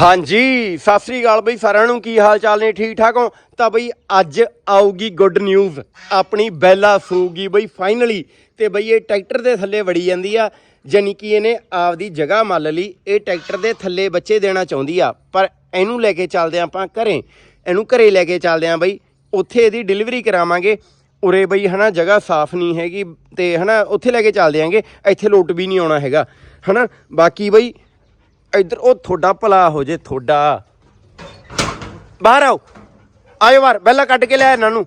ਹਾਂਜੀ, ਸਤਿ ਸ੍ਰੀ ਅਕਾਲ ਬਈ ਸਾਰਿਆਂ ਨੂੰ, ਕੀ ਹਾਲ ਚਾਲ ਨੇ? ਠੀਕ ਠਾਕ ਹੋ? ਤਾਂ ਬਈ ਅੱਜ ਆਊਗੀ ਗੁੱਡ ਨਿਊਜ਼ ਆਪਣੀ ਬੈਲਾ ਸੂਗੀ ਬਈ ਫਾਈਨਲੀ ਤੇ ਬਈ ਇਹ ਟਰੈਕਟਰ ਦੇ ਥੱਲੇ ਵੜੀ ਜਾਂਦੀ ਆ ਜਾਨੀ ਕਿ ਇਹਨੇ ਆਪਦੀ ਜਗ੍ਹਾ ਮੰਨ ਲਈ, ਇਹ ਟਰੈਕਟਰ ਦੇ ਥੱਲੇ ਬੱਚੇ ਦੇਣਾ ਚਾਹੁੰਦੀ ਆ। ਪਰ ਇਹਨੂੰ ਲੈ ਕੇ ਚੱਲਦੇ ਆਂ ਆਪਾਂ ਘਰੇ, ਇਹਨੂੰ ਘਰੇ ਲੈ ਕੇ ਚੱਲਦੇ ਆਂ ਬਈ, ਉੱਥੇ ਇਹਦੀ ਡਿਲੀਵਰੀ ਕਰਾਵਾਂਗੇ। ਉਰੇ ਬਈ ਹਨਾ, ਜਗ੍ਹਾ ਸਾਫ਼ ਨਹੀਂ ਹੈਗੀ ਤੇ ਹਨਾ, ਉੱਥੇ ਲੈ ਕੇ ਚੱਲਦੇ ਆਂਗੇ, ਇੱਥੇ ਲੋਟ ਵੀ ਨਹੀਂ ਆਉਣਾ ਹੈਗਾ। ਹਨਾ, ਬਾਕੀ ਬਈ ਇੱਧਰ, ਉਹ ਤੁਹਾਡਾ ਭਲਾ ਹੋ ਜੇ, ਤੁਹਾਡਾ। ਬਾਹਰ ਆਓ। ਆਇਓ ਬਾਹਰ, ਬੈਲਾ ਕੱਢ ਕੇ ਲਿਆ ਇਹਨਾਂ ਨੂੰ।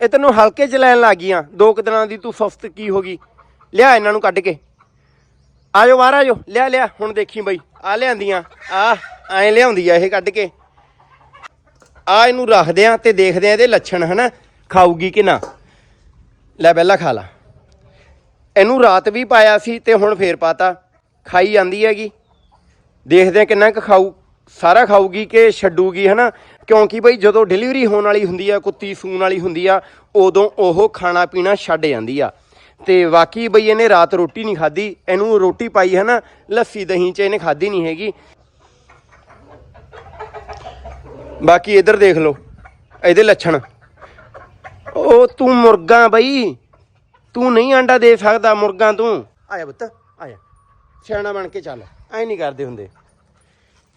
ਇਹ ਤੈਨੂੰ ਹਲਕੇ ਚ ਲੈਣ ਲੱਗ ਗਈਆਂ। ਦੋ ਕੁ ਦਿਨਾਂ ਦੀ ਤੂੰ ਸੁਸਤ ਕੀ ਹੋ ਗਈ। ਲਿਆ ਇਹਨਾਂ ਨੂੰ ਕੱਢ ਕੇ। ਆਇਓ ਬਾਹਰ ਆਜੋ ਲਿਆ ਲਿਆ, ਹੁਣ ਦੇਖੀ ਬਈ। ਆ ਲਿਆਂਦੀਆਂ। ਆ ਐਂ ਲਿਆਉਂਦੀ ਆ ਇਹ ਕੱਢ ਕੇ। ਆ ਇਹਨੂੰ ਰੱਖਦੇ ਆ ਤੇ ਦੇਖਦੇ ਆ ਇਹਦੇ ਲੱਛਣ, ਹਨਾ? ਖਾਊਗੀ ਕਿ ਨਾ? ਲੈ ਬੈਲਾ ਖਾ ਲਾ। ਇਹਨੂੰ ਰਾਤ ਵੀ ਪਾਇਆ ਸੀ ਤੇ ਹੁਣ ਫੇਰ ਪਾਤਾ। ਖਾਈ ਜਾਂਦੀ ਹੈਗੀ। ਦੇਖਦੇ ਆ ਕਿੰਨਾ ਕੁ ਖਾਊ, ਸਾਰਾ ਖਾਊਗੀ ਕਿ ਛੱਡੂਗੀ, ਹਨਾ? ਕਿਉਂਕਿ ਬਈ ਜਦੋਂ ਡਿਲੀਵਰੀ ਹੋਣ ਵਾਲੀ ਹੁੰਦੀ ਆ, ਕੁੱਤੀ ਸੂਣ ਵਾਲੀ ਹੁੰਦੀ ਆ, ਉਦੋਂ ਉਹ ਖਾਣਾ ਪੀਣਾ ਛੱਡ ਜਾਂਦੀ ਆ। ਤੇ ਵਾਕੀ ਬਈ ਇਹਨੇ ਰਾਤ ਰੋਟੀ ਨਹੀਂ ਖਾਧੀ, ਇਹਨੂੰ ਰੋਟੀ ਪਾਈ ਹੈ ਨਾ ਲੱਸੀ, ਦਹੀਂ ਚ ਇਹਨੇ ਖਾਧੀ ਨਹੀਂ ਹੈਗੀ। ਬਾਕੀ ਇੱਧਰ ਦੇਖ ਲਓ, ਇਹਦੇ ਲੱਛਣ। ਉਹ ਤੂੰ ਮੁਰਗਾ ਬਈ, ਤੂੰ ਨਹੀਂ ਆਂਡਾ ਦੇ ਸਕਦਾ ਮੁਰਗਾ ਤੂੰ। ਆਇਆ ਪੁੱਤ, ਆਇਆ। ਸਿਆਣਾ ਬਣ ਕੇ ਚੱਲ। ਐ ਨਹੀਂ ਕਰਦੇ ਹੁੰਦੇ।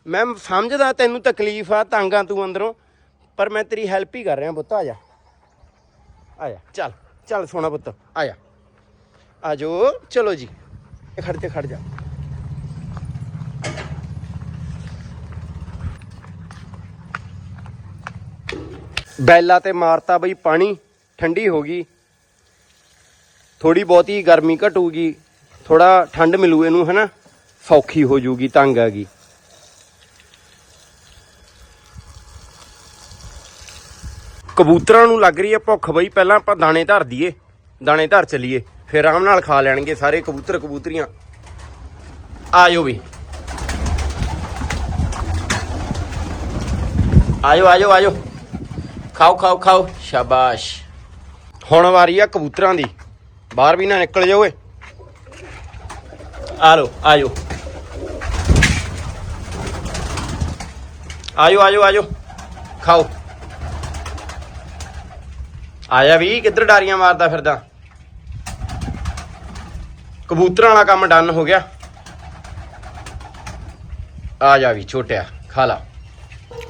ਮੈਂ ਸਮਝਦਾ ਤੈਨੂੰ ਤਕਲੀਫ ਆ, ਤੰਗਾ ਤੂੰ ਅੰਦਰੋਂ, ਪਰ ਮੈਂ ਤੇਰੀ ਹੈਲਪ ਹੀ ਕਰ ਰਿਹਾ ਪੁੱਤ, ਆ ਜਾ। ਆ ਜਾ, ਚੱਲ ਚੱਲ ਸੋਹਣਾ ਪੁੱਤ, ਆ ਜਾ। ਆ ਜੋ ਚਲੋ ਜੀ। ਇਹ ਖੜ ਤੇ ਖੜ ਜਾ। ਬੈਲਾ ਤੇ ਮਾਰਤਾ ਬਈ ਪਾਣੀ, ਠੰਡੀ ਹੋ ਗਈ। ਥੋੜੀ ਬਹੁਤੀ ਗਰਮੀ ਘਟੂਗੀ। ਥੋੜਾ ਠੰਡ ਮਿਲੂ ਇਹਨੂੰ, ਹਨਾ? ਸੌਖੀ ਹੋ ਜੂਗੀ, ਤੰਗ ਆ ਗਈ। ਕਬੂਤਰਾਂ ਨੂੰ ਲੱਗ ਰਹੀ ਹੈ ਭੁੱਖ ਬਈ, ਪਹਿਲਾਂ ਆਪਾਂ ਦਾਣੇ ਧਰ ਦਈਏ, ਦਾਣੇ ਧਰ ਚਲੀਏ, ਫਿਰ ਆਰਾਮ ਨਾਲ ਖਾ ਲੈਣਗੇ ਸਾਰੇ ਕਬੂਤਰ ਕਬੂਤਰੀਆਂ। ਆਜੋ ਵੀ ਆਜੋ ਆਜੋ ਆਜੋ ਖਾਓ ਖਾਓ ਖਾਓ। ਸ਼ਾਬਾਸ਼। ਹੁਣ ਵਾਰੀ ਆ ਕਬੂਤਰਾਂ ਦੀ। ਬਾਹਰ ਵੀ ਨਾ ਨਿਕਲ ਜਾਓ ਓਏ। ਆ ਲੋ ਆਜੋ ਆਜੋ ਆਜੋ ਆਜੋ ਖਾਓ ਆਇਆ ਵੀ, ਕਿੱਧਰ ਡਾਰੀਆਂ ਮਾਰਦਾ ਫਿਰਦਾ? ਕਬੂਤਰਾਂ ਵਾਲਾ ਕੰਮ ਡਨ ਹੋ ਗਿਆ। ਆ ਜਾ ਵੀ, ਛੋਟਿਆ, ਖਾ ਲਾ।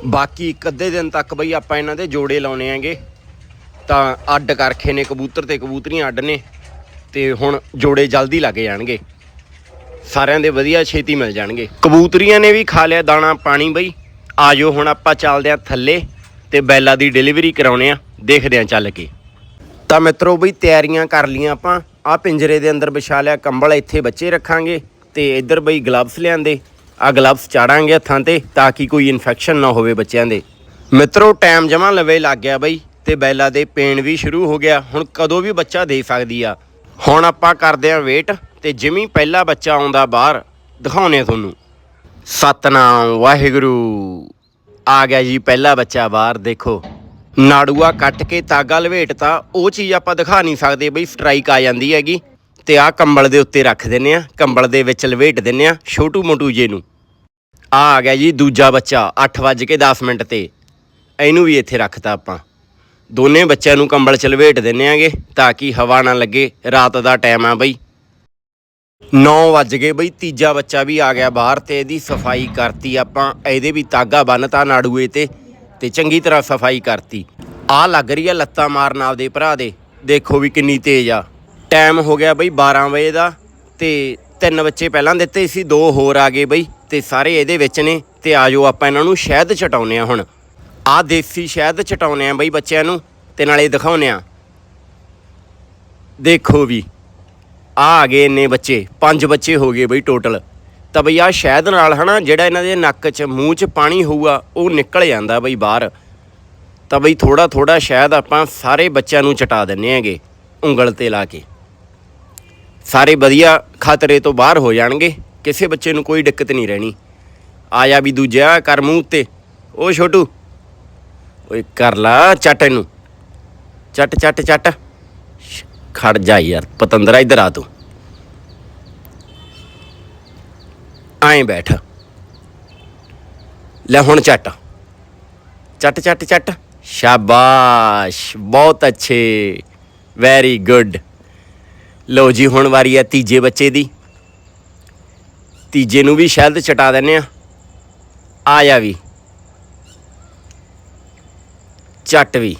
ਬਾਕੀ ਇੱਕ ਅੱਧੇ ਦਿਨ ਤੱਕ ਬਈ ਆਪਾਂ ਇਹਨਾਂ ਦੇ ਜੋੜੇ ਲਾਉਣੇ ਆਂਗੇ ਤਾਂ ਅੱਡ ਕਰਖੇ ਨੇ ਕਬੂਤਰ ਤੇ ਕਬੂਤਰੀਆਂ ਅੱਡ ਨੇ। ਤੇ ਹੁਣ ਜੋੜੇ ਜਲਦੀ ਲੱਗ ਜਾਣਗੇ। ਸਾਰਿਆਂ ਦੇ ਵਧੀਆ ਛੇਤੀ ਮਿਲ ਜਾਣਗੇ। ਕਬੂਤਰੀਆਂ ਨੇ ਵੀ ਖਾ ਲਿਆ ਦਾਣਾ, ਪਾਣੀ ਬਈ। ਆਜੋ ਹੁਣ ਆਪਾਂ ਚੱਲਦੇ ਆਂ ਥੱਲੇ ਤੇ ਬੈਲਾ ਦੀ ਡਿਲੀਵਰੀ ਕਰਾਉਣੇ ਆ ਦੇਖਦੇ ਆਂ ਚੱਲ ਕੇ। ਤਾਂ ਮਿੱਤਰੋ ਬਈ, ਤਿਆਰੀਆਂ ਕਰ ਲੀਆਂ ਆਪਾਂ। ਆ ਪਿੰਜਰੇ ਦੇ ਅੰਦਰ ਵਿਛਾ ਲਿਆ ਕੰਬਲ, ਇੱਥੇ ਬੱਚੇ ਰੱਖਾਂਗੇ ਤੇ ਇੱਧਰ ਬਈ ਗਲਵਸ ਲਿਆਂਦੇ। ਆ ਗਲਵਸ ਚਾੜਾਂਗੇ ਹੱਥਾਂ ਤੇ ਤਾਂ ਕਿ ਕੋਈ ਇਨਫੈਕਸ਼ਨ ਨਾ ਹੋਵੇ ਬੱਚਿਆਂ ਦੇ। ਮਿੱਤਰੋ ਟਾਈਮ ਜਮਾ ਲਵੇ ਲੱਗ ਗਿਆ ਬਈ ਤੇ ਬੈਲਾ ਦੇ ਪੇਨ ਵੀ ਸ਼ੁਰੂ ਹੋ ਗਿਆ। ਹੁਣ ਕਦੋਂ ਵੀ ਬੱਚਾ ਦੇ ਸਕਦੀ ਆ। ਹੁਣ ਆਪਾਂ ਕਰਦੇ ਆਂ ਵੇਟ ਤੇ ਜਿਵੇਂ ਪਹਿਲਾ ਬੱਚਾ ਆਉਂਦਾ ਬਾਹਰ ਦਿਖਾਉਨੇ ਆ ਤੁਹਾਨੂੰ। ਸਤਨਾਮ, ਵਾਹਿਗੁਰੂ। ਆ ਗਿਆ ਜੀ ਪਹਿਲਾ ਬੱਚਾ ਬਾਹਰ, ਦੇਖੋ। ਨਾੜੂਆ ਕੱਟ ਕੇ ਤਾਗਾ ਲਵੇਟਤਾ ਉਹ ਚੀਜ਼ ਆਪਾਂ ਦਿਖਾ ਨਹੀਂ ਸਕਦੇ ਬਈ ਸਟ੍ਰਾਈਕ ਆ ਜਾਂਦੀ ਹੈਗੀ। ਤੇ ਆਹ ਕੰਬਲ ਦੇ ਉੱਤੇ ਰੱਖ ਦਿੰਨੇ ਆ ਕੰਬਲ ਦੇ ਵਿੱਚ ਲਵੇਟ ਦਿੰਨੇ ਆ ਛੋਟੂ ਮੋਟੂ ਜੇ ਨੂੰ। ਆ ਆ ਗਿਆ ਜੀ ਦੂਜਾ ਬੱਚਾ 8:10 ਮਿੰਟ ਤੇ। ਇਹਨੂੰ ਵੀ ਇੱਥੇ ਰੱਖਤਾ ਆਪਾਂ। ਦੋਨੇ ਬੱਚਿਆਂ ਨੂੰ ਕੰਬਲ ਚ ਲਵੇਟ ਦਿੰਨੇ ਆਗੇ ਤਾਂ ਕਿ ਹਵਾ ਨਾ ਲੱਗੇ, ਰਾਤ ਦਾ ਟਾਈਮ ਆ ਬਈ। 9 ਵੱਜ ਗਏ ਬਈ, ਤੀਜਾ ਬੱਚਾ ਵੀ ਆ ਗਿਆ ਬਾਹਰ ਤੇ ਇਹਦੀ ਸਫ਼ਾਈ ਕਰਤੀ ਆਪਾਂ। ਇਹਦੇ ਵੀ ਤਾਗਾ ਬੰਨਤਾ ਨਾੜੂਏ ਤੇ ਤੇ ਚੰਗੀ ਤਰ੍ਹਾਂ ਸਫ਼ਾਈ ਕਰਤੀ। ਆ ਲੱਗ ਰਹੀ ਆ ਲੱਤਾਂ ਮਾਰਨ ਆਪਦੇ ਭਰਾ ਦੇ। ਦੇਖੋ ਵੀ ਕਿੰਨੀ ਤੇਜ਼ ਆ। ਟਾਈਮ ਹੋ ਗਿਆ ਬਈ 12 ਵਜੇ ਦਾ, ਤੇ ਤਿੰਨ ਬੱਚੇ ਪਹਿਲਾਂ ਦਿੱਤੇ ਸੀ, ਦੋ ਹੋਰ ਆ ਗਏ ਬਈ, ਤੇ ਸਾਰੇ ਇਹਦੇ ਵਿੱਚ ਨੇ। ਤੇ ਆਜੋ ਆਪਾਂ ਇਹਨਾਂ ਨੂੰ ਸ਼ਹਿਦ ਚਟਾਉਨੇ ਆ ਹੁਣ। ਆ ਦੇਸੀ ਸ਼ਹਿਦ ਚਟਾਉਨੇ ਆ ਬਈ ਬੱਚਿਆਂ ਨੂੰ। ਤੇ ਨਾਲੇ ਦਿਖਾਉਨੇ ਆ ਦੇਖੋ ਵੀ, ਆ ਆ ਗਏ ਇੰਨੇ ਬੱਚੇ, ਪੰਜ ਬੱਚੇ ਹੋ ਗਏ ਬਈ ਟੋਟਲ ਤਾਂ ਬਈ ਆ ਸ਼ਹਿਦ ਨਾਲ ਹਨਾ, ਜਿਹੜਾ ਇਹਨਾਂ ਦੇ ਨੱਕ 'ਚ, ਮੂੰਹ 'ਚ ਪਾਣੀ ਹੋਊਗਾ, ਉਹ ਨਿਕਲ ਜਾਂਦਾ ਬਈ ਬਾਹਰ। ਤਾਂ ਬਈ ਥੋੜਾ ਥੋੜਾ ਸ਼ਹਿਦ ਆਪਾਂ ਸਾਰੇ ਬੱਚਿਆਂ ਨੂੰ ਚਟਾ ਦਿੰਨੇ ਹੈਗੇ, ਉਂਗਲ ਤੇ ਲਾ ਕੇ। ਸਾਰੇ ਵਧੀਆ ਖਤਰੇ ਤੋਂ ਬਾਹਰ ਹੋ ਜਾਣਗੇ, ਕਿਸੇ ਬੱਚੇ ਨੂੰ ਕੋਈ ਦਿੱਕਤ ਨਹੀਂ ਰਹਿਣੀ। ਆਇਆ ਵੀ ਦੂਜਾ ਕਰ ਮੂੰਹ ਉੱਤੇ ਉਹ ਛੋਟੂ, ਓਏ ਕਰ ਲਾ ਚੱਟ ਇਹਨੂੰ। ਚੱਟ ਚੱਟ ਚੱਟ। ਖੜ ਜਾ ਯਾਰ, ਪਤੰਦਰਾ, ਇੱਧਰ ਆ ਤੂੰ। ਐਂ ਬੈਠ। ਲੈ ਹੁਣ ਚੱਟ। ਚੱਟ ਚੱਟ ਚੱਟ। ਸ਼ਾਬਾਸ਼, ਬਹੁਤ ਅੱਛੇ। ਵੈਰੀ ਗੁੱਡ ਲਓ ਜੀ, ਹੁਣ ਵਾਰੀ ਹੈ ਤੀਜੇ ਬੱਚੇ ਦੀ। ਤੀਜੇ ਨੂੰ ਵੀ ਸ਼ਾਇਦ ਚਟਾ ਦਿੰਨੇ ਆ। ਆ ਜਾ ਵੀ। ਚੱਟ ਵੀ।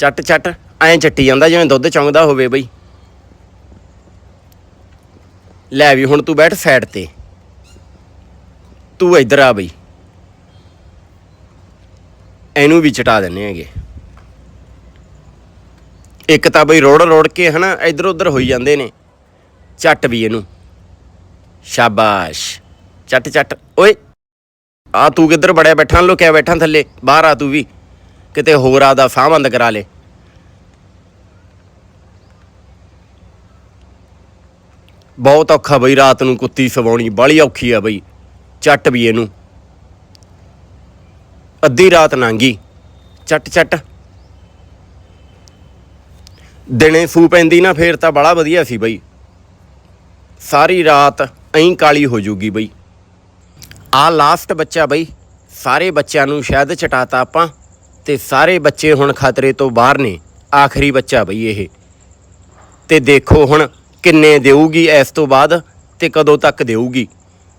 ਚੱਟ ਚੱਟ ਐਂ ਚੱਟੀ ਜਾਂਦਾ, ਜਿਵੇਂ ਦੁੱਧ ਚੌਂਗਦਾ ਹੋਵੇ ਬਈ। ਲੈ ਵੀ, ਹੁਣ ਤੂੰ ਬੈਠ ਸਾਈਡ ਤੇ। ਤੂੰ ਇੱਧਰ ਆ ਬਈ। ਇਹਨੂੰ ਵੀ ਚਟਾ ਦਿੰਨੇ ਹੈਗੇ। ਇੱਕ ਤਾਂ ਬਈ ਰੋੜ ਰੋੜ ਕੇ ਹਨਾ, ਇੱਧਰ ਉੱਧਰ ਹੋਈ ਜਾਂਦੇ ਨੇ। ਚੱਟ ਵੀ ਇਹਨੂੰ। ਸ਼ਾਬਾਸ਼। ਚੱਟ ਚੱਟ। ਓਏ, ਆ ਤੂੰ ਕਿੱਧਰ ਬੜਿਆ ਬੈਠਾ, ਲੁਕਿਆ ਬੈਠਾ ਥੱਲੇ, ਬਾਹਰ ਆ ਤੂੰ ਵੀ। ਕਿਤੇ ਹੋਰ ਆਦਾ ਸਾਹ ਬੰਦ ਕਰਾ ਲੇ। ਬਹੁਤ ਔਖਾ ਬਈ, ਰਾਤ ਨੂੰ ਕੁੱਤੀ ਸਵਾਉਣੀ ਬਾਲੀ ਔਖੀ ਆ ਬਈ, ਚੱਟ ਵੀ ਇਹਨੂੰ। ਅੱਧੀ ਰਾਤ ਨਾਂਗੀ ਚੱਟ ਚੱਟ। ਦਿਨੇ ਸੂ ਪੈਂਦੀ ਨਾ, ਫੇਰ ਤਾਂ ਬੜਾ ਵਧੀਆ ਸੀ ਬਈ। ਸਾਰੀ ਰਾਤ ਐਂ ਕਾਲੀ ਹੋ ਜੂਗੀ ਬਈ। ਆ ਲਾਸਟ ਬੱਚਾ ਬਈ, ਸਾਰੇ ਬੱਚਿਆਂ ਨੂੰ ਸ਼ਾਇਦ ਚਟਾਤਾ ਆਪਾਂ। ਤੇ ਸਾਰੇ ਬੱਚੇ ਹੁਣ ਖਤਰੇ ਤੋਂ ਬਾਹਰ ਨੇ। ਆਖਰੀ ਬੱਚਾ ਬਈ ਇਹ। ਤੇ ਦੇਖੋ ਹੁਣ ਕਿੰਨੇ ਦੇਊਗੀ ਇਸ ਤੋਂ ਬਾਅਦ ਤੇ ਕਦੋਂ ਤੱਕ ਦੇਊਗੀ।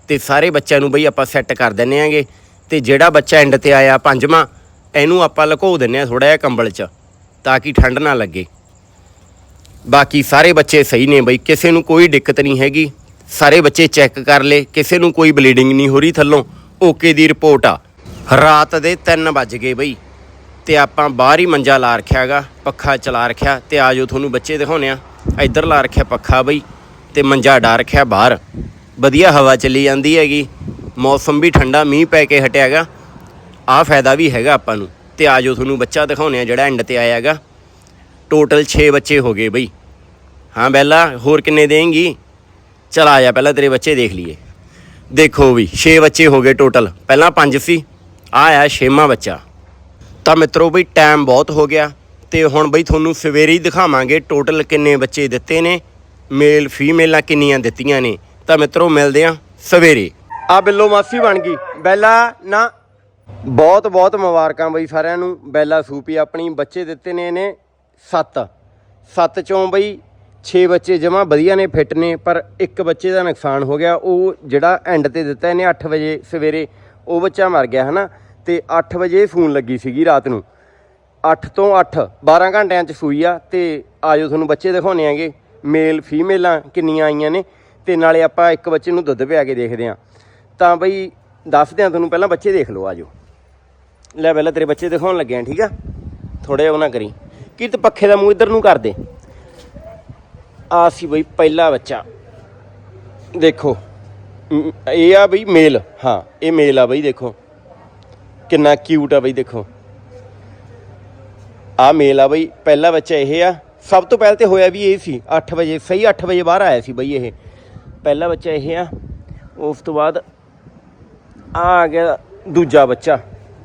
ਤੇ ਸਾਰੇ ਬੱਚਿਆਂ ਨੂੰ ਬਈ ਆਪਾਂ ਸੈੱਟ ਕਰ ਦਿੰਨੇ ਆਂਗੇ। ਤੇ ਜਿਹੜਾ ਬੱਚਾ ਐਂਡ ਤੇ ਆਇਆ ਪੰਜਵਾਂ, ਇਹਨੂੰ ਆਪਾਂ ਲੁਕੋ ਦਿੰਨੇ ਆ ਥੋੜਾ ਜਿਹਾ ਕੰਬਲ 'ਚ, ਤਾਂ ਕਿ ਠੰਡ ਨਾ ਲੱਗੇ। ਬਾਕੀ ਸਾਰੇ ਬੱਚੇ ਸਹੀ ਨੇ ਬਈ, ਕਿਸੇ ਨੂੰ ਕੋਈ ਦਿੱਕਤ ਨਹੀਂ ਹੈਗੀ। ਸਾਰੇ ਬੱਚੇ ਚੈੱਕ ਕਰ ਲਏ, ਕਿਸੇ ਨੂੰ ਕੋਈ ਬਲੀਡਿੰਗ ਨਹੀਂ ਹੋ ਰਹੀ ਥੱਲੋਂ। ਓਕੇ ਦੀ ਰਿਪੋਰਟ ਆ। ਰਾਤ ਦੇ 3 ਵੱਜ ਗਏ ਬਈ। ਤੇ ਆਪਾਂ ਬਾਹਰ ਹੀ ਮੰਜਾ ਲਾ ਰੱਖਿਆਗਾ ਪੱਖਾ ਚਲਾ ਰੱਖਿਆ ਤੇ ਆਜੋ ਤੁਹਾਨੂੰ ਬੱਚੇ ਦਿਖਾਉਨੇ ਆ ਇੱਧਰ ਲਾ ਰੱਖਿਆ ਪੱਖਾ ਬਈ ਤੇ ਮੰਜਾ ਡਾ ਰੱਖਿਆ ਬਾਹਰ। ਵਧੀਆ ਹਵਾ ਚੱਲੀ ਜਾਂਦੀ ਹੈਗੀ, ਮੌਸਮ ਵੀ ਠੰਡਾ, ਮੀਂਹ ਪੈ ਕੇ ਹਟਿਆਗਾ ਆਹ ਫਾਇਦਾ ਵੀ ਹੈਗਾ ਆਪਾਂ ਨੂੰ ਤੇ ਆਜੋ ਤੁਹਾਨੂੰ ਬੱਚਾ ਦਿਖਾਉਨੇ ਆ ਜਿਹੜਾ ਐਂਡ ਤੇ ਆਇਆ ਹੈਗਾ। ਟੋਟਲ 6 ਬੱਚੇ ਹੋ ਗਏ ਬਈ। ਹਾਂ ਬੈਲਾ, ਹੋਰ ਕਿੰਨੇ ਦੇਂਗੀ? ਚਲ ਆ ਜਾ ਪਹਿਲਾਂ ਤੇਰੇ ਬੱਚੇ ਦੇਖ ਲਈਏ। ਦੇਖੋ ਵੀ 6 ਬੱਚੇ ਹੋ ਗਏ ਟੋਟਲ ਪਹਿਲਾਂ 5 ਸੀ ਆ ਆਇਆ ਛੇਵਾਂ ਬੱਚਾ। ਤਾਂ ਮਿੱਤਰੋ ਬਈ ਟਾਈਮ ਬਹੁਤ ਹੋ ਗਿਆ ਤੇ ਹੁਣ ਬਈ ਤੁਹਾਨੂੰ ਸਵੇਰੇ ਹੀ ਦਿਖਾਵਾਂਗੇ ਟੋਟਲ ਕਿੰਨੇ ਬੱਚੇ ਦਿੱਤੇ ਨੇ ਮੇਲ ਫੀਮੇਲਾਂ ਕਿੰਨੀਆਂ ਦਿੱਤੀਆਂ ਨੇ। ਤਾਂ ਮਿੱਤਰੋ ਮਿਲਦੇ ਆ ਸਵੇਰੇ। ਆ ਬਿੱਲੋ ਮਾਸੀ ਬਣ ਗਈ। ਬੈਲਾ ਨਾ, ਬਹੁਤ ਬਹੁਤ ਮੁਬਾਰਕਾਂ ਬਈ ਸਾਰਿਆਂ ਨੂੰ। ਬੈਲਾ ਸੂਪੀ ਆਪਣੀ, ਬੱਚੇ ਦਿੱਤੇ ਨੇ ਇਹਨੇ 7 7 ਚੋਂ ਬਈ 6 ਬੱਚੇ ਜਮਾ ਵਧੀਆ ਨੇ ਫਿੱਟ ਨੇ, ਪਰ ਇੱਕ ਬੱਚੇ ਦਾ ਨੁਕਸਾਨ ਹੋ ਗਿਆ। ਉਹ ਜਿਹੜਾ ਐਂਡ ਤੇ ਦਿੱਤਾ ਇਹਨੇ 8 ਵਜੇ ਸਵੇਰੇ, ਉਹ ਬੱਚਾ ਮਰ ਗਿਆ, ਹਨਾ? ਤੇ 8 ਵਜੇ ਫੋਨ ਲੱਗੀ ਸੀਗੀ ਰਾਤ ਨੂੰ। 8 ਤੋਂ 8 12 ਘੰਟਿਆਂ ਚ ਸੂਈ ਆ ਤੇ ਆਜੋ ਤੁਹਾਨੂੰ ਬੱਚੇ ਦਿਖਾਉਣੇ ਆਂਗੇ। ਮੇਲ ਫੀਮੇਲਾਂ ਕਿੰਨੀਆਂ ਆਈਆਂ ਨੇ ਤੇ ਨਾਲੇ ਆਪਾਂ ਇੱਕ ਬੱਚੇ ਨੂੰ ਦੁੱਧ ਪਿਆ ਕੇ ਦੇਖਦੇ ਆਂ। ਤਾਂ ਬਈ ਦੱਸਦੇ ਆਂ ਤੁਹਾਨੂੰ ਪਹਿਲਾਂ ਬੱਚੇ ਦੇਖ ਲਓ, ਆਜੋ। ਲੈ ਪਹਿਲਾਂ ਤੇਰੇ ਬੱਚੇ ਦਿਖਾਉਣ ਲੱਗੇ ਆਂ, ਠੀਕ ਆ? ਥੋੜੇ ਉਹ ਨਾ ਕਰੀ। ਕਿਰਤ ਪੱਖੇ ਦਾ ਮੂੰਹ ਇੱਧਰ ਨੂੰ ਕਰ ਦੇ। ਆ ਸੀ ਬਈ ਪਹਿਲਾ ਬੱਚਾ। ਦੇਖੋ ਇਹ ਆ ਬਈ ਮੇਲ ਹਾਂ, ਇਹ ਮੇਲ ਆ ਬਈ, ਦੇਖੋ। ਕਿੰਨਾ ਕਿਊਟ ਆ ਬਈ ਦੇਖੋ। ਆ ਮੇਲ ਆ ਬਈ, ਪਹਿਲਾ ਬੱਚਾ ਇਹ ਆ। ਸਭ ਤੋਂ ਪਹਿਲ ਤੇ ਹੋਇਆ ਵੀ ਇਹ ਸੀ 8 ਵਜੇ, ਸਹੀ 8 ਵਜੇ ਬਾਹਰ ਆਇਆ ਸੀ ਬਈ ਇਹ। ਪਹਿਲਾ ਬੱਚਾ ਇਹ ਆ, ਉਸ ਤੋਂ ਬਾਅਦ ਆ ਆ ਗਿਆ ਦੂਜਾ ਬੱਚਾ।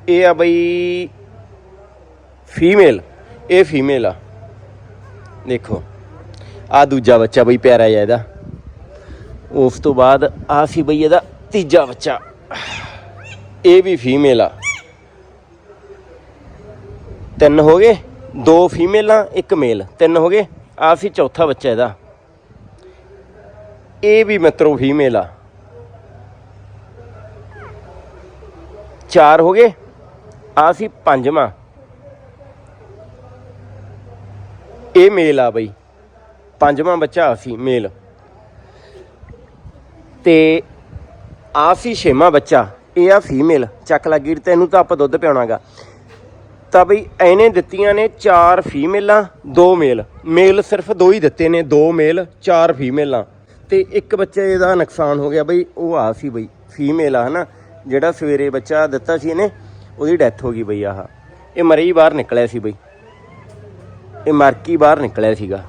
ਇਹ ਆ ਬਈ ਫੀਮੇਲ ਇਹ ਫੀਮੇਲ ਆ। ਦੇਖੋ ਆ ਦੂਜਾ ਬੱਚਾ ਬਈ ਪਿਆਰਾ ਜਿਹਾ ਇਹਦਾ। ਉਸ ਤੋਂ ਬਾਅਦ ਆ ਸੀ ਬਈ ਇਹਦਾ ਤੀਜਾ ਬੱਚਾ। ਇਹ ਵੀ ਫੀਮੇਲ ਆ। ਤਿੰਨ ਹੋ ਗਏ, ਦੋ ਫੀਮੇਲਾਂ ਇੱਕ ਮੇਲ ਤਿੰਨ ਹੋ ਗਏ। ਆ ਸੀ ਚੌਥਾ ਬੱਚਾ ਇਹਦਾ। ਇਹ ਵੀ ਮਿੱਤਰੋ ਫੀਮੇਲ ਆ। ਚਾਰ ਹੋ ਗਏ ਆ ਸੀ ਪੰਜਵਾਂ। ਇਹ ਮੇਲ ਆ ਬਈ। ਪੰਜਵਾਂ ਬੱਚਾ ਆ ਸੀ ਮੇਲ ਤੇ ਆ ਸੀ ਛੇਵਾਂ ਬੱਚਾ, ਇਹ ਆ ਫੀਮੇਲ ਚੱਕ ਲੱਗੀ ਤੈਨੂੰ ਤਾਂ ਆਪਾਂ ਦੁੱਧ ਪਿਆਉਣਾਗਾ। ਤਾਂ ਬਈ ਇਹਨੇ ਦਿੱਤੀਆਂ ਨੇ ਚਾਰ ਫੀਮੇਲਾਂ, ਦੋ ਮੇਲ। ਮੇਲ ਸਿਰਫ ਦੋ ਹੀ ਦਿੱਤੇ ਨੇ, ਦੋ ਮੇਲ, ਚਾਰ ਫੀਮੇਲਾਂ। ਤੇ ਇੱਕ ਬੱਚੇ ਦਾ ਨੁਕਸਾਨ ਹੋ ਗਿਆ ਬਈ, ਉਹ ਆ ਸੀ ਬਈ, ਫੀਮੇਲ ਆ, ਹਨਾ? ਜਿਹੜਾ ਸਵੇਰੇ ਬੱਚਾ ਦਿੱਤਾ ਸੀ ਇਹਨੇ, ਉਹਦੀ ਡੈਥ ਹੋ ਗਈ ਬਈ ਆਹ। ਇਹ ਮਰੇ ਹੀ ਬਾਹਰ ਨਿਕਲਿਆ ਸੀ ਬਈ। ਇਹ ਮਰਕੀ ਬਾਹਰ ਨਿਕਲਿਆ ਸੀਗਾ।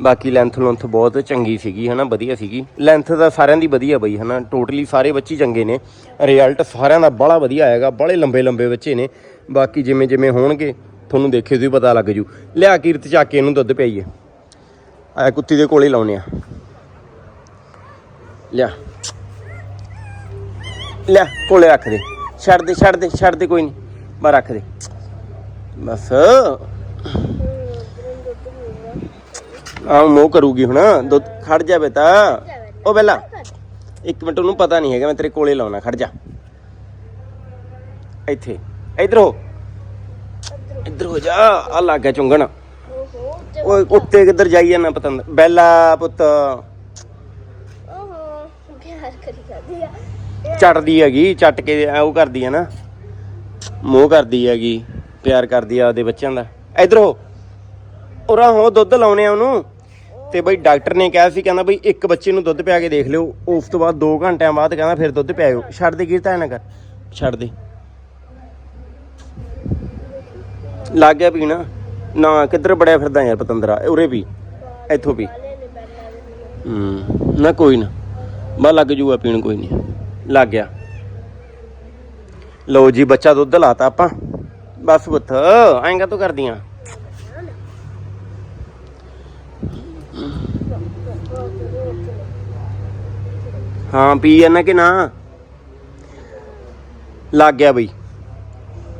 ਬਾਕੀ ਲੈਂਥ ਲੁੰਥ ਬਹੁਤ ਚੰਗੀ ਸੀਗੀ, ਹਨਾ? ਵਧੀਆ ਸੀਗੀ। ਲੈਂਥ ਦਾ ਸਾਰਿਆਂ ਦੀ ਵਧੀਆ ਬਈ, ਹਨਾ? ਟੋਟਲੀ ਸਾਰੇ ਬੱਚੇ ਚੰਗੇ ਨੇ। ਰਿਜ਼ਲਟ ਸਾਰਿਆਂ ਦਾ ਬੜਾ ਵਧੀਆ ਆਏਗਾ, ਬੜੇ ਲੰਬੇ ਲੰਬੇ ਬੱਚੇ ਨੇ। ਬਾਕੀ ਜਿਵੇਂ ਜਿਵੇਂ ਹੋਣਗੇ, ਤੁਹਾਨੂੰ ਦੇਖੇ ਤੁਸੀਂ ਪਤਾ ਲੱਗ ਜੂ। ਲਿਆ ਕੀਰਤ ਚੱਕ ਕੇ ਇਹਨੂੰ ਦੁੱਧ ਪਿਆਈਏ। ਆਇਆ ਕੁੱਤੀ ਦੇ ਕੋਲੇ ਲਾਉਨੇ ਆ। ਲਿਆ। ਲਿਆ, ਕੋਲੇ ਰੱਖ ਦੇ। ਛੱਡ ਦੇ ਛੱਡ ਦੇ ਛੱਡ ਦੇ ਕੋਈ ਨਹੀਂ ਬਾ ਰੱਖ ਦੇ। ਬਸ। ਆ ਮੋਹ ਕਰੂਗੀ ਹੁਣ। ਦੁੱਧ ਖੜ ਜਾ ਬੇਟਾ। ਉਹ ਬੇਲਾ। ਇੱਕ ਮਿੰਟ ਉਹਨੂੰ ਪਤਾ ਨਹੀਂ ਹੈਗਾ, ਮੈਂ ਤੇਰੇ ਕੋਲੇ ਲਾਉਣਾ। ਖੜ ਜਾ। ਇੱਥੇ। ਇਧਰ ਹੋ। ਇੱਧਰ ਹੋ ਜਾ ਆ ਲੱਗ ਗਿਆ ਚੁੰਗਣ। ਓਏ, ਉੱਤੇ ਕਿੱਧਰ ਜਾਈ ਜਾਂਦਾ ਪਤੰਦ? ਬੈਲਾ ਪੁੱਤ। ਚੜਦੀ ਹੈਗੀ, ਚੱਟ ਕੇ ਉਹ ਕਰਦੀ ਹੈ ਨਾ। ਮੋਹ ਕਰਦੀ ਹੈਗੀ, ਪਿਆਰ ਕਰਦੀ ਆ ਉਹਦੇ ਬੱਚਿਆਂ ਦਾ। ਇਧਰ ਹੋ। ਉਰਾ ਹੋ, ਦੁੱਧ ਲਾਉਣੇ ਆ ਉਹਨੂੰ। ਤੇ ਬਈ ਡਾਕਟਰ ਨੇ ਕਿਹਾ ਸੀ, ਕਹਿੰਦਾ ਬਈ ਇੱਕ ਬੱਚੇ ਨੂੰ ਦੁੱਧ ਪਿਆ ਕੇ ਦੇਖ ਲਿਓ। ਉਸ ਤੋਂ ਬਾਅਦ 2 ਘੰਟਿਆਂ ਬਾਅਦ ਕਹਿੰਦਾ ਫਿਰ ਦੁੱਧ ਪਿਆਇਓ। ਛੱਡ ਦੇ ਗਿਰਤਾ ਨਾ ਕਰ। ਛੱਡ ਦੇ। ਲੱਗ ਗਿਆ ਪੀਣਾ ਨਾ ਕਿੱਧਰ ਬੜਿਆ ਫਿਰਦਾ ਯਾਰ ਪਤੰਦਰਾ ਉਰੇ ਵੀ ਇੱਥੋਂ ਵੀ। ਹੂੰ ਨਾ ਕੋਈ ਨਾ ਬਾ ਲੱਗ ਜੂਗਾ ਪੀਣ ਕੋਈ ਨਹੀਂ। ਲੱਗ ਗਿਆ। ਲਓ ਜੀ ਬੱਚਾ ਦੁੱਧ ਲਾਤਾ ਆਪਾਂ। ਬਸ ਪੁੱਤ ਐਂਗਾ ਤੂੰ ਕਰਦੀਆਂ? ਹਾਂ ਪੀ ਜਾਣਾ ਕਿ ਨਾ। ਲੱਗ ਗਿਆ ਬਈ।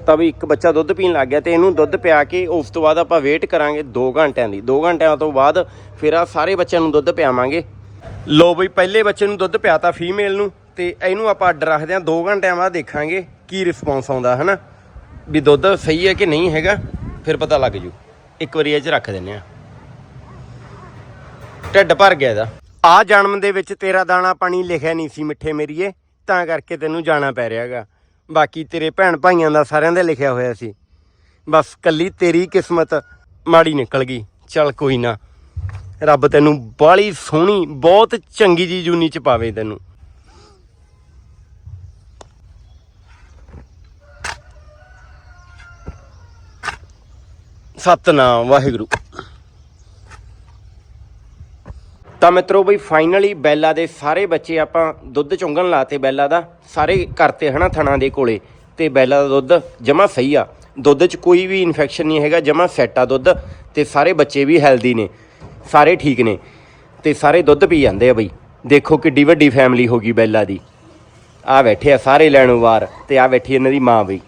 ਤਾਂ ਵੀ ਇੱਕ ਬੱਚਾ ਦੁੱਧ ਪੀਣ ਲੱਗ ਗਿਆ ਤੇ ਇਹਨੂੰ ਦੁੱਧ ਪਿਆ ਕੇ ਉਸ ਤੋਂ ਬਾਅਦ ਆਪਾਂ ਵੇਟ ਕਰਾਂਗੇ 2 ਘੰਟਿਆਂ ਦੀ। 2 ਘੰਟਿਆਂ ਤੋਂ ਬਾਅਦ ਫਿਰ ਆ ਸਾਰੇ ਬੱਚਿਆਂ ਨੂੰ ਦੁੱਧ ਪਿਆਵਾਂਗੇ। ਲੋ ਬਈ, ਪਹਿਲੇ ਬੱਚੇ ਨੂੰ ਦੁੱਧ ਪਿਆਤਾ ਫੀਮੇਲ ਨੂੰ ਤੇ ਇਹਨੂੰ ਆਪਾਂ ਅੱਡ ਰੱਖਦੇ ਹਾਂ। 2 ਘੰਟਿਆਂ ਬਾਅਦ ਦੇਖਾਂਗੇ ਕੀ ਰਿਸਪੌਂਸ ਆਉਂਦਾ, ਹਨਾ? ਵੀ ਦੁੱਧ ਸਹੀ ਹੈ ਕਿ ਨਹੀਂ ਹੈਗਾ, ਫਿਰ ਪਤਾ ਲੱਗ ਜੂ। ਇੱਕ ਵਾਰੀ ਇਹ ਚ ਰੱਖ ਦਿੰਨੇ ਆ ਢਿੱਡ ਭਰ ਗਿਆ ਇਹਦਾ। ਆ ਜਨਮ ਦੇ ਵਿੱਚ ਤੇਰਾ ਦਾਣਾ ਪਾਣੀ ਲਿਖਿਆ ਨਹੀਂ ਸੀ ਮਿੱਠੇ ਮੇਰੀਏ, ਤਾਂ ਕਰਕੇ ਤੈਨੂੰ ਜਾਣਾ ਪੈ ਰਿਹਾਗਾ ਬਾਕੀ ਤੇਰੇ ਭੈਣ ਭਾਈਆਂ ਦਾ ਸਾਰਿਆਂ ਦਾ ਲਿਖਿਆ ਹੋਇਆ ਸੀ। ਬਸ ਕੱਲੀ ਤੇਰੀ ਕਿਸਮਤ ਮਾੜੀ ਨਿਕਲ ਗਈ। ਚੱਲ ਕੋਈ ਨਾ। ਰੱਬ ਤੈਨੂੰ ਬਾਲੀ ਸੋਹਣੀ, ਬਹੁਤ ਚੰਗੀ ਜੀ ਜੂਨੀ ਚ ਪਾਵੇ ਤੈਨੂੰ। ਸਤਨਾਮ, ਵਾਹਿਗੁਰੂ। ਤਾਂ ਮਿੱਤਰੋ ਬਈ ਫਾਈਨਲੀ ਬੈਲਾ ਦੇ ਸਾਰੇ ਬੱਚੇ ਆਪਾਂ ਦੁੱਧ ਚੁੰਗਣ ਲਾਤੇ ਬੈਲਾ ਦਾ, ਸਾਰੇ ਕਰਤੇ ਹਨਾ ਥਣਾ ਦੇ ਕੋਲੇ, ਤੇ ਬੈਲਾ ਦਾ ਦੁੱਧ ਜਮਾ ਸਹੀ ਆ। ਦੁੱਧ 'ਚ ਕੋਈ ਵੀ ਇਨਫੈਕਸ਼ਨ ਨਹੀਂ ਹੈਗਾ, ਜਮਾ ਸੈੱਟ ਆ ਦੁੱਧ, ਤੇ ਸਾਰੇ ਬੱਚੇ ਵੀ ਹੈਲਦੀ ਨੇ, ਸਾਰੇ ਠੀਕ ਨੇ, ਤੇ ਸਾਰੇ ਦੁੱਧ ਪੀ ਜਾਂਦੇ ਆ ਬਈ। ਦੇਖੋ ਕਿੱਡੀ ਵੱਡੀ ਫੈਮਿਲੀ ਹੋ ਗਈ ਬੈਲਾ ਦੀ। ਆ ਬੈਠੇ ਆ ਸਾਰੇ ਲੈਣੋਂ ਵਾਰ, ਤੇ ਆ ਬੈਠੀ ਇਹਨਾਂ ਦੀ ਮਾਂ ਬਈ।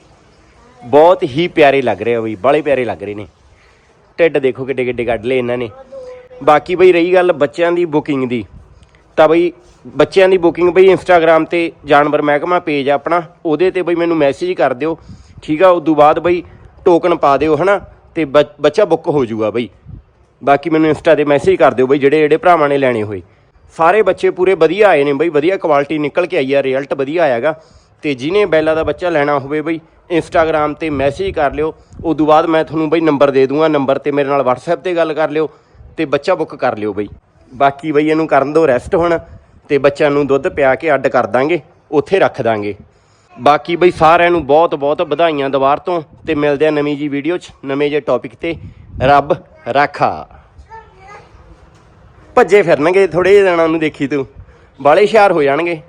ਬਹੁਤ ਹੀ ਪਿਆਰੇ ਲੱਗ ਰਹੇ ਆ ਬਈ, ਬੜੇ ਪਿਆਰੇ ਲੱਗ ਰਹੇ ਨੇ। ਢਿੱਡ ਦੇਖੋ ਕਿੱਡੇ ਕਿੱਡੇ ਕੱਢ ਲਏ ਇਹਨਾਂ ਨੇ। ਬਾਕੀ ਬਈ ਰਹੀ ਗੱਲ ਬੱਚਿਆਂ ਦੀ ਬੁਕਿੰਗ ਦੀ। ਤਾਂ ਬਈ ਬੱਚਿਆਂ ਦੀ ਬੁਕਿੰਗ ਬਈ ਇੰਸਟਾਗ੍ਰam ਤੇ ਜਾਨਵਰ ਮਹਿਕਮਾ ਪੇਜ ਆ ਆਪਣਾ, ਉਹਦੇ ਤੇ ਬਈ ਮੈਨੂੰ ਮੈਸੇਜ ਕਰ ਦਿਓ। ਠੀਕ ਆ, ਉਦੋਂ ਬਾਅਦ ਬਈ ਟੋਕਨ ਪਾ ਦਿਓ, ਹਨਾ? ਤੇ ਬ- ਬੱਚਾ ਬੁੱਕ ਹੋ ਜਾਊਗਾ ਬਈ। ਬਾਕੀ ਮੈਨੂੰ ਇੰਸਟਾ ਤੇ ਮੈਸੇਜ ਕਰ ਦਿਓ ਬਈ ਜਿਹੜੇ ਜਿਹੜੇ ਭਰਾਵਾਂ ਨੇ ਲੈਣੇ ਹੋਏ। ਸਾਰੇ ਬੱਚੇ ਪੂਰੇ ਵਧੀਆ ਆਏ ਨੇ ਬਈ, ਵਧੀਆ ਕੁਆਲਿਟੀ ਨਿਕਲ ਕੇ ਆਈ ਆ ਰਿਜ਼ਲਟ ਵਧੀਆ ਆਇਆਗਾ। ਤੇ ਜਿਹਨੇ ਬੈਲਾ ਦਾ ਬੱਚਾ ਲੈਣਾ ਹੋਵੇ ਬਈ ਇੰਸਟਾਗ੍ਰam ਤੇ ਮੈਸੇਜ ਕਰ ਲਿਓ। ਉਦੋਂ ਬਾਅਦ ਮੈਂ ਤੁਹਾਨੂੰ ਬਈ ਨੰਬਰ ਦੇ ਦੂੰਗਾ ਨੰਬਰ ਤੇ ਮੇਰੇ ਨਾਲ WhatsApp ਤੇ ਗੱਲ ਕਰ ਲਿਓ। ਤੇ ਬੱਚਾ ਬੁੱਕ ਕਰ ਲਿਓ ਬਈ। ਬਾਕੀ ਬਈ ਇਹਨੂੰ ਕਰਨ ਦਿਓ ਰੈਸਟ ਹੁਣ ਤੇ ਬੱਚਿਆਂ ਨੂੰ ਦੁੱਧ ਪਿਆ ਕੇ ਅੱਡ ਕਰ ਦਾਂਗੇ, ਉੱਥੇ ਰੱਖ ਦਾਂਗੇ। ਬਾਕੀ ਬਈ ਸਾਰਿਆਂ ਨੂੰ ਬਹੁਤ ਬਹੁਤ ਵਧਾਈਆਂ ਦੁਬਾਰ ਤੋਂ ਤੇ ਮਿਲਦੇ ਆ ਨਵੀਂ ਜੀ ਵੀਡੀਓ 'ਚ, ਨਵੇਂ ਜੇ ਟੌਪਿਕ ਤੇ। ਰੱਬ ਰਾਖਾ। ਭੱਜੇ ਫਿਰਨਗੇ ਥੋੜੇ ਜਿਹੇ ਦਿਨਾਂ ਨੂੰ ਦੇਖੀ ਤੂੰ। ਬਾਲੇ ਹੁਸ਼ਿਆਰ ਹੋ ਜਾਣਗੇ।